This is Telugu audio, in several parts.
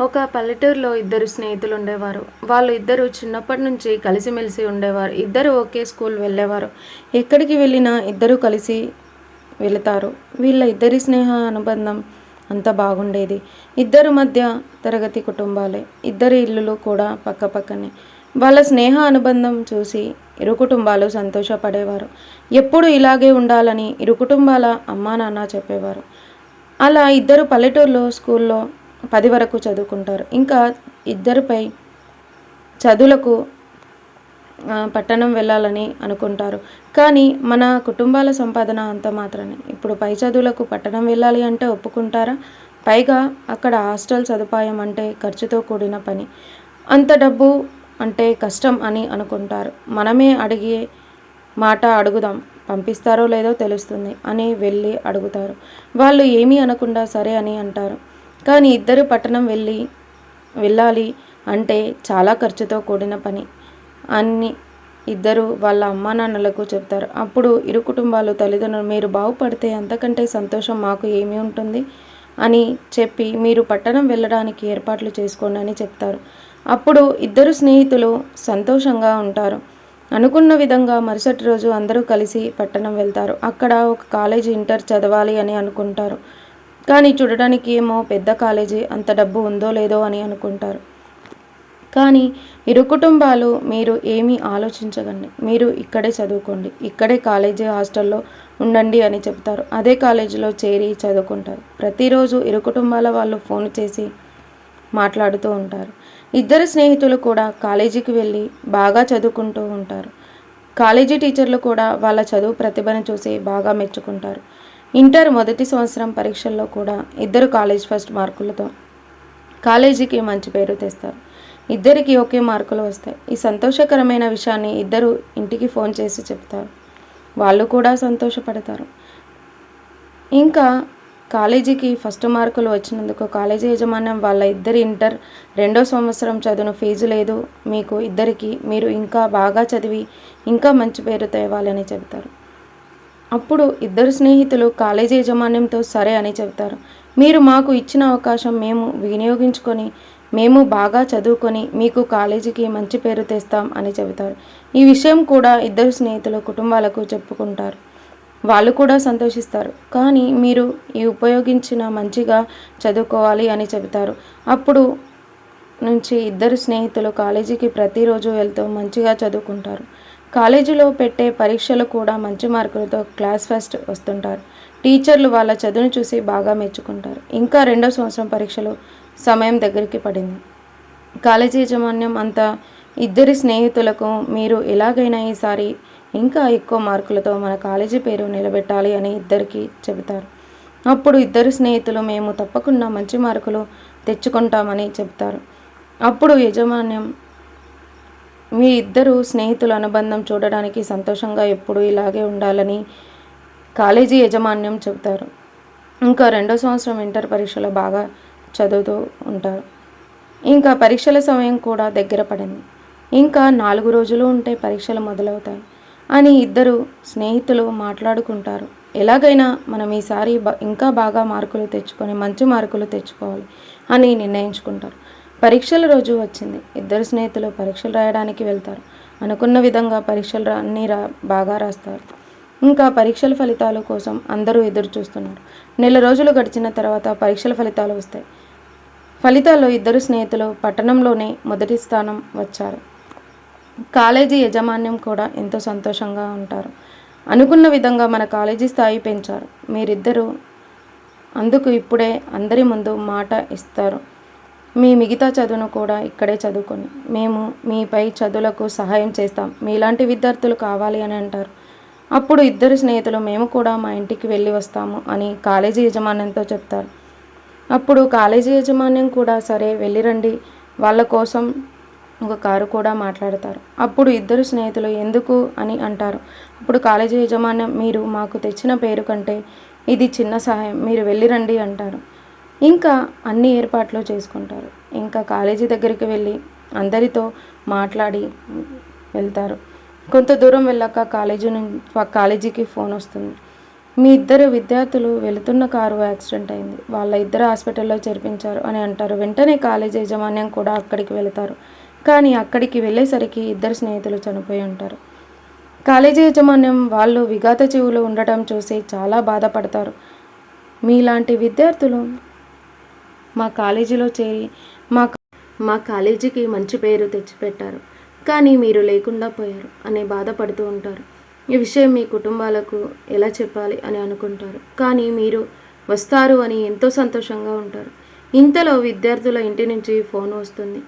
ఒక పల్లెటూరులో ఇద్దరు స్నేహితులు ఉండేవారు. వాళ్ళు ఇద్దరు చిన్నప్పటి నుంచి కలిసిమెలిసి ఉండేవారు. ఇద్దరు ఒకే స్కూల్ వెళ్ళేవారు. ఎక్కడికి వెళ్ళినా ఇద్దరు కలిసి వెళతారు. వీళ్ళ ఇద్దరి స్నేహ అనుబంధం అంత బాగుండేది. ఇద్దరు మధ్య తరగతి కుటుంబాలే. ఇద్దరి ఇల్లులు కూడా పక్క పక్కనే. వాళ్ళ స్నేహ అనుబంధం చూసి ఇరు కుటుంబాలు సంతోషపడేవారు. ఎప్పుడు ఇలాగే ఉండాలని ఇరు కుటుంబాల అమ్మా నాన్న చెప్పేవారు. అలా ఇద్దరు పల్లెటూరులో స్కూల్లో పది వరకు చదువుకుంటారు. ఇంకా ఇద్దరిపై చదువులకు పట్టణం వెళ్ళాలని అనుకుంటారు. కానీ మన కుటుంబాల సంపాదన అంత మాత్రమే. ఇప్పుడు పై చదువులకు పట్టణం వెళ్ళాలి అంటే ఒప్పుకుంటారా? పైగా అక్కడ హాస్టల్ సదుపాయం అంటే ఖర్చుతో కూడిన పని. అంత డబ్బు అంటే కష్టం అని అనుకుంటారు. మనమే అడిగే మాట అడుగుదాం. పంపిస్తారో లేదో తెలుస్తుంది అని వెళ్ళి అడుగుతారు. వాళ్ళు ఏమీ అనకుండా సరే అని అంటారు. కానీ ఇద్దరు పట్టణం వెళ్ళి వెళ్ళాలి అంటే చాలా ఖర్చుతో కూడిన పని. అన్ని ఇద్దరు వాళ్ళ అమ్మా నాన్నలకు చెప్తారు. అప్పుడు ఇరు కుటుంబాలు తల్లిదండ్రులు మీరు బాగుపడితే అంతకంటే సంతోషం మాకు ఏమి ఉంటుంది అని చెప్పి మీరు పట్టణం వెళ్ళడానికి ఏర్పాట్లు చేసుకోండి అని చెప్తారు. అప్పుడు ఇద్దరు స్నేహితులు సంతోషంగా ఉంటారు. అనుకున్న విధంగా మరుసటి రోజు అందరూ కలిసి పట్టణం వెళ్తారు. అక్కడ ఒక కాలేజీ ఇంటర్ చదవాలి అని అనుకుంటారు. కానీ చూడడానికి ఏమో పెద్ద కాలేజీ అంత డబ్బు ఉందో లేదో అని అనుకుంటారు. కానీ ఇరు కుటుంబాలు మీరు ఏమీ ఆలోచించకండి. మీరు ఇక్కడే చదువుకోండి. ఇక్కడే కాలేజీ హాస్టల్లో ఉండండి అని చెప్తారు. అదే కాలేజీలో చేరి చదువుకుంటారు. ప్రతిరోజు ఇరు కుటుంబాల వాళ్ళు ఫోన్ చేసి మాట్లాడుతూ ఉంటారు. ఇద్దరు స్నేహితులు కూడా కాలేజీకి వెళ్ళి బాగా చదువుకుంటూ ఉంటారు. కాలేజీ టీచర్లు కూడా వాళ్ళ చదువు ప్రతిభను చూసి బాగా మెచ్చుకుంటారు. ఇంటర్ మొదటి సంవత్సరం పరీక్షల్లో కూడా ఇద్దరు కాలేజ్ ఫస్ట్ మార్కులతో. కాలేజీకి మంచి పేరు తెస్తారు. ఇద్దరికి ఒకే మార్కులు వస్తాయి. ఈ సంతోషకరమైన విషయాన్ని ఇద్దరు ఇంటికి ఫోన్ చేసి చెప్తారు. వాళ్ళు కూడా సంతోషపడతారు. ఇంకా కాలేజీకి ఫస్ట్ మార్కులు వచ్చినందుకు కాలేజీ యాజమాన్యం వాళ్ళ ఇద్దరి ఇంటర్ రెండో సంవత్సరం చదువును ఫీజు లేదు. మీకు ఇద్దరికి మీరు ఇంకా బాగా చదివి ఇంకా మంచి పేరు తేవాలని చెబుతారు. అప్పుడు ఇద్దరు స్నేహితులు కాలేజీ యాజమాన్యంతో సరే అని చెబుతారు. మీరు మాకు ఇచ్చిన అవకాశం మేము వినియోగించుకొని మేము బాగా చదువుకొని మీకు కాలేజీకి మంచి పేరు తెస్తాం అని చెబుతారు. ఈ విషయం కూడా ఇద్దరు స్నేహితులు కుటుంబాలకు చెప్పుకుంటారు. వాళ్ళు కూడా సంతోషిస్తారు. కానీ మీరు ఈ ఉపయోగించిన మంచిగా చదువుకోవాలి అని చెబుతారు. అప్పుడు నుంచి ఇద్దరు స్నేహితులు కాలేజీకి ప్రతిరోజు వెళ్తూ మంచిగా చదువుకుంటారు. కాలేజీలో పెట్టే పరీక్షలు కూడా మంచి మార్కులతో క్లాస్ ఫస్ట్ వస్తుంటారు. టీచర్లు వాళ్ళ చదువును చూసి బాగా మెచ్చుకుంటారు. ఇంకా రెండో సంవత్సరం పరీక్షలు సమయం దగ్గరికి పడింది. కాలేజీ యాజమాన్యం అంతా ఇద్దరి స్నేహితులకు మీరు ఎలాగైనా ఈసారి ఇంకా ఎక్కువ మార్కులతో మన కాలేజీ పేరు నిలబెట్టాలి అని ఇద్దరికి చెబుతారు. అప్పుడు ఇద్దరు స్నేహితులు మేము తప్పకుండా మంచి మార్కులు తెచ్చుకుంటామని చెబుతారు. అప్పుడు యజమాన్యం మీ ఇద్దరు స్నేహితుల అనుబంధం చూడడానికి సంతోషంగా ఎప్పుడు ఇలాగే ఉండాలని కాలేజీ యాజమాన్యం చెబుతారు. ఇంకా రెండో సంవత్సరం ఇంటర్ పరీక్షలో బాగా చదువుతూ ఉంటారు. ఇంకా పరీక్షల సమయం కూడా దగ్గర పడింది. ఇంకా నాలుగు రోజులు ఉంటే పరీక్షలు మొదలవుతాయి అని ఇద్దరు స్నేహితులు మాట్లాడుకుంటారు. ఎలాగైనా మనం ఈసారి ఇంకా బాగా మార్కులు తెచ్చుకొని మంచి మార్కులు తెచ్చుకోవాలి అని నిర్ణయించుకుంటారు. పరీక్షల రోజు వచ్చింది. ఇద్దరు స్నేహితులు పరీక్షలు రాయడానికి వెళ్తారు. అనుకున్న విధంగా పరీక్షలు రా అన్నీ రా బాగా రాస్తారు. ఇంకా పరీక్షల ఫలితాల కోసం అందరూ ఎదురు చూస్తున్నారు నెల రోజులు గడిచిన తర్వాత పరీక్షల ఫలితాలు వస్తాయి. ఫలితాల్లో ఇద్దరు స్నేహితులు పట్టణంలోనే మొదటి స్థానం వచ్చారు. కాలేజీ యాజమాన్యం కూడా ఎంతో సంతోషంగా ఉంటారు. అనుకున్న విధంగా మన కాలేజీ స్థాయి పెంచారు. మీరిద్దరూ అందుకు ఇప్పుడే అందరి ముందు మాట ఇస్తారు. మీ మిగతా చదువును కూడా ఇక్కడే చదువుకొని మేము మీపై చదువులకు సహాయం చేస్తాం. మీలాంటి విద్యార్థులు కావాలి అని అంటారు. అప్పుడు ఇద్దరు స్నేహితులు మేము కూడా మా ఇంటికి వెళ్ళి వస్తాము అని కాలేజీ యాజమాన్యంతో చెప్తారు. అప్పుడు కాలేజీ యాజమాన్యం కూడా సరే వెళ్ళిరండి వాళ్ళ కోసం ఒక కారు కూడా మాట్లాడతారు. అప్పుడు ఇద్దరు స్నేహితులు ఎందుకు అని అంటారు. అప్పుడు కాలేజీ యాజమాన్యం మీరు మాకు తెచ్చిన పేరు కంటే ఇది చిన్న సహాయం మీరు వెళ్ళిరండి అంటారు. ఇంకా అన్ని ఏర్పాట్లు చేసుకుంటారు. ఇంకా కాలేజీ దగ్గరికి వెళ్ళి అందరితో మాట్లాడి వెళ్తారు. కొంత దూరం వెళ్ళాక కాలేజీ నుంచి కాలేజీకి ఫోన్ వస్తుంది. మీ ఇద్దరు విద్యార్థులు వెళుతున్న కారు యాక్సిడెంట్ అయింది. వాళ్ళ ఇద్దరు హాస్పిటల్లో చేర్పించారు అని అంటారు. వెంటనే కాలేజ్ యాజమాన్యం కూడా అక్కడికి వెళతారు. కానీ అక్కడికి వెళ్ళేసరికి ఇద్దరు స్నేహితులు చనిపోయి ఉంటారు. కాలేజీ యాజమాన్యం వాళ్ళు విఘాత చెవులు ఉండటం చూసి చాలా బాధపడతారు. మీలాంటి విద్యార్థులు మా కాలేజీలో చేరి మా మా కాలేజీకి మంచి పేరు తెచ్చిపెట్టారు. కానీ మీరు లేకుండా పోయారు అనే బాధపడుతూ ఉంటారు. ఈ విషయం మీ కుటుంబాలకు ఎలా చెప్పాలి అని అనుకుంటారు. కానీ మీరు వస్తారు అని ఎంతో సంతోషంగా ఉంటారు. ఇంతలో విద్యార్థుల ఇంటి నుంచి ఫోన్ వస్తుంది.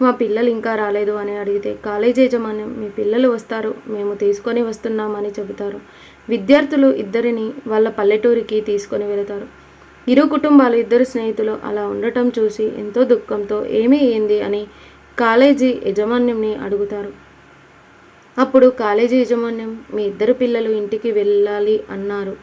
మా పిల్లలు ఇంకా రాలేదు అని అడిగితే కాలేజీ యజమాన్యం మీ పిల్లలు వస్తారు. మేము తీసుకొని వస్తున్నామని చెబుతారు. విద్యార్థులు ఇద్దరిని వాళ్ళ పల్లెటూరికి తీసుకొని వెళతారు. ఇరు కుటుంబాలు ఇద్దరు స్నేహితులు అలా ఉండటం చూసి ఎంతో దుఃఖంతో ఏమీ ఏంది అని కాలేజీ యజమాన్యంని అడుగుతారు. అప్పుడు కాలేజీ యాజమాన్యం మీ ఇద్దరు పిల్లలు ఇంటికి వెళ్ళాలి అన్నారు.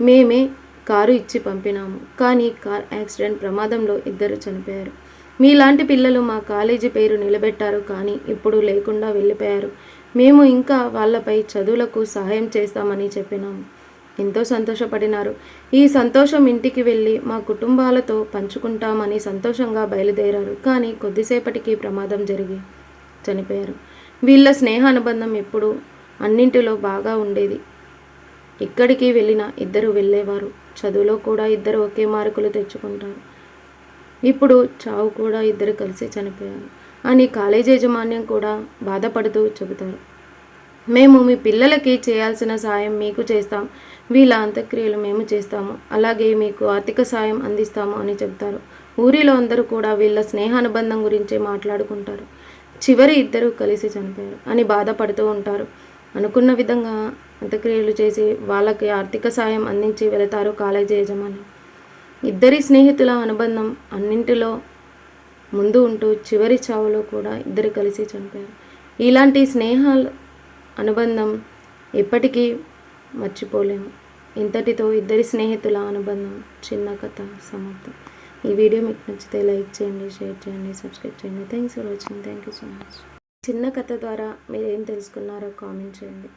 మేమే కారు ఇచ్చి పంపినాము కానీ కార్ యాక్సిడెంట్ ప్రమాదంలో ఇద్దరు చనిపోయారు. మీలాంటి పిల్లలు మా కాలేజీ పేరు నిలబెట్టారు కానీ ఇప్పుడు లేకుండా వెళ్ళిపోయారు. మేము ఇంకా వాళ్ళపై చదువులకు సహాయం చేస్తామని చెప్పినాము. ఎంతో సంతోషపడినారు. ఈ సంతోషం ఇంటికి వెళ్ళి మా కుటుంబాలతో పంచుకుంటామని సంతోషంగా బయలుదేరారు. కానీ కొద్దిసేపటికి ప్రమాదం జరిగి చనిపోయారు. వీళ్ళ స్నేహ అనుబంధం ఎప్పుడు అన్నింటిలో బాగా ఉండేది. ఎక్కడికి వెళ్ళినా ఇద్దరు వెళ్ళేవారు. చదువులో కూడా ఇద్దరు ఒకే మార్కులు తెచ్చుకుంటారు. ఇప్పుడు చావు కూడా ఇద్దరు కలిసి చనిపోయారు అని కాలేజీ యాజమాన్యం కూడా బాధపడుతూ చెబుతారు. మేము మీ పిల్లలకి చేయాల్సిన సాయం మీకు చేస్తాం. వీళ్ళ అంత్యక్రియలు మేము చేస్తాము. అలాగే మీకు ఆర్థిక సాయం అందిస్తాము అని చెప్తారు ఊరిలో అందరూ కూడా వీళ్ళ స్నేహానుబంధం గురించి మాట్లాడుకుంటారు. చివరి ఇద్దరు కలిసి చనిపోయారు అని బాధపడుతూ ఉంటారు. అనుకున్న విధంగా అంత్యక్రియలు చేసి వాళ్ళకి ఆర్థిక సాయం అందించి వెళతారు కాలేజీ యజమాని. ఇద్దరి స్నేహితుల అనుబంధం అన్నింటిలో ముందు ఉంటూ చివరి చావులో కూడా ఇద్దరు కలిసి చనిపోయారు. ఇలాంటి స్నేహాల అనుబంధం ఎప్పటికీ మర్చిపోలేము. ఇంతటితో ఇద్దరి స్నేహితుల అనుబంధం చిన్న కథ సమాప్తం. ఈ వీడియో మీకు నచ్చితే లైక్ చేయండి షేర్ చేయండి సబ్స్క్రైబ్ చేయండి. Thanks for watching thank you so much చిన్న కథ ద్వారా మీరు ఏం తెలుసుకున్నారో కామెంట్ చేయండి.